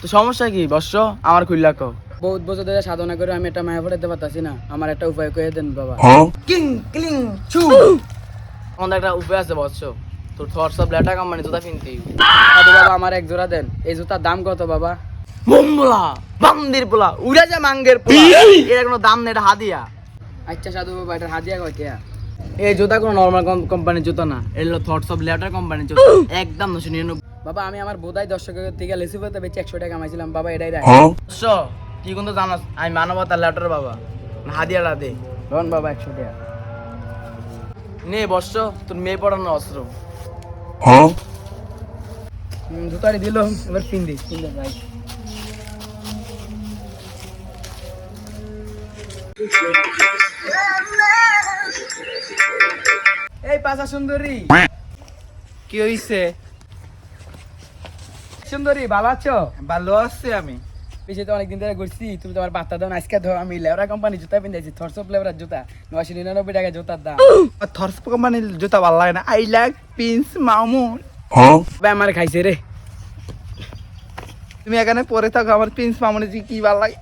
তো সমস্যা কি? বর্ষ আমার খুললা কো বহুত বছর ধরে সাধনা করে আমি একটা মায়া ফোটাতে পারতাছি না। আমার একটা উপায় করে দেন বাবা। কিং ক্লিং ছু। আমাদের একটা উপায় আছে বর্ষ তোর থর সব লেটা কোম্পানি জুতা কিনতি বাবা আমার এক জোড়া দেন। এই জুতার দাম কত বাবা? মোমলা বান্দির পোলা উড়ে যা মাঙ্গের পোলা। এর কোনো দাম নেই এটা হাদিয়া। আচ্ছা সাধু বাবা এটা হাজিয়া কয়টা এই জুতা কোনো নর্মাল কোম্পানির জুতা না। এটা হলো থটস অফ লেটার কোম্পানির জুতা। একদম নশো নিরানব্বই। বাবা আমি আমার বোধাই দর্শকের থেকে লেসু পেতে বেঁচে একশো টাকা কামাইছিলাম। বাবা এটাই রাখ তুই কিন্তু জানাস? আমি মানবতার লেটার বাবা। হাদিয়াটা দে ধন বাবা একশো টাকা। নে বর্ষ তোর মেয়ে পড়ানোর অস্ত্র। হুম, জুতারি দিল এবার পিন দিই পিন দে ভাই। পাশা সুন্দরী। কি হইছে? সুন্দরী ভালো আছো? ভালো আছে আমি। পিছিয়ে তো অনেকদিন ধরে ঘুরছি তুমি তোমার বার্তা দাও আজকে ধর আমি লেবরা কোম্পানি জুতা পিন্ধাইছি থরস অফ লেবরার জুতা নয়শো নিরানব্বই টাকা জুতার দাম। থরস কোম্পানির জুতা ভালো লাগে না। আই লাইক পিন্স মামুন ভাই আমার খাইছে রে। তুমি এখানে পরে থাকো আমার প্রিন্স মামুনের কি ভালো লাগে।